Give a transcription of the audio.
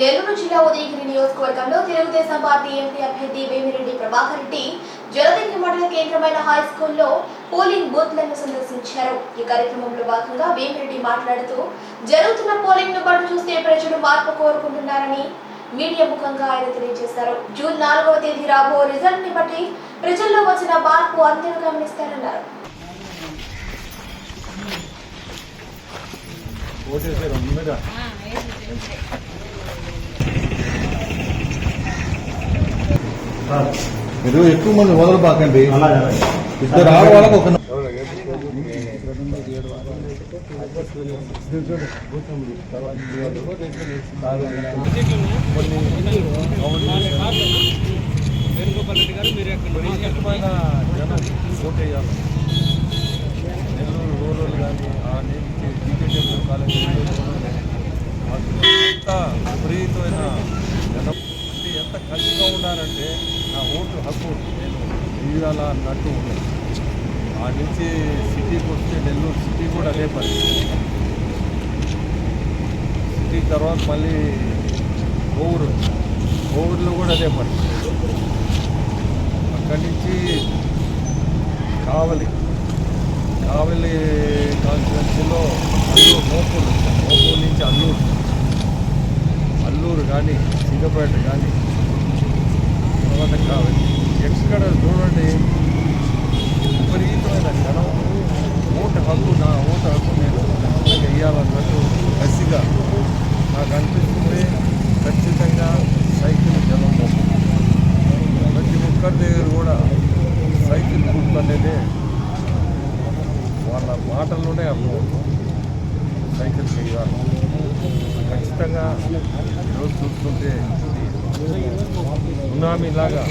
నెల్లూరు జిల్లా ఉదయగిరి నియోజకవర్గంలో Telugu Desam party MP అభ్యర్థి వేమిరెడ్డి ప్రభాకర్ రెడ్డి జలదంకి మండల కేంద్రమైన హై స్కూల్లో పోలింగ్ బూత్లను సందర్శించారు. ఈ కార్యక్రమంలో భాగంగా వేమిరెడ్డి మాట్లాడుతూ జరుగుతున్న పోలింగ్ను బట్టి చూస్తే ప్రజలు మార్పు కోరుకుంటున్నారని మీడియా ముఖంగా ఆయన తెలియజేశారు. జూన్ నాలుగవ తేదీ రాబో రిజల్ట్ని బట్టి ప్రజల్లో వచ్చిన మార్పు అందరూ గమనిస్తారన్నారు. ఓటేసారు మీరు ఎక్కువ మంది వదలబాకండి ఇద్దరు ఆడవాళ్ళకి ఒక వేణుగోపాల్ రెడ్డి గారు మీరు నెల్లూరు రూరల్ కానీ ఆ నుంచి టీకేటెంపుల్ కాలేజీ విపరీతమైన నా ఓటు హక్కు నేను అన్నట్టు ఆ నుంచి సిటీకి వస్తే నెల్లూరు సిటీ కూడా అదే పని సిటీ తర్వాత మళ్ళీ ఓవరు. ఓవర్లో కూడా అదే పని అక్కడి నుంచి కావలి. కావలి కాన్స్టిట్యున్సీలో అల్లూరు మోపూరు మోపూరు నుంచి అల్లూరు. అల్లూరు కానీ సింగపేట కానీ తర్వాత కావలి. ఎక్కడ చూడండి. విపరీతమైన జనం ఓటు హక్కు నా ఓటు హక్కు నేను వెయ్యాలన్నట్టు కసిగా నాకు అనిపిస్తుంది. ఖచ్చితంగా సైకిల్ జనం ప్రతి ఒక్కరి దగ్గర కూడా సైకిల్ గుర్తు అనేది వాళ్ళ మాటల్లోనే అర్థమవుతుంది. సైకిల్ చేయాలి. ఖచ్చితంగా ఈరోజు చూస్తుంటే సునామీ లాగా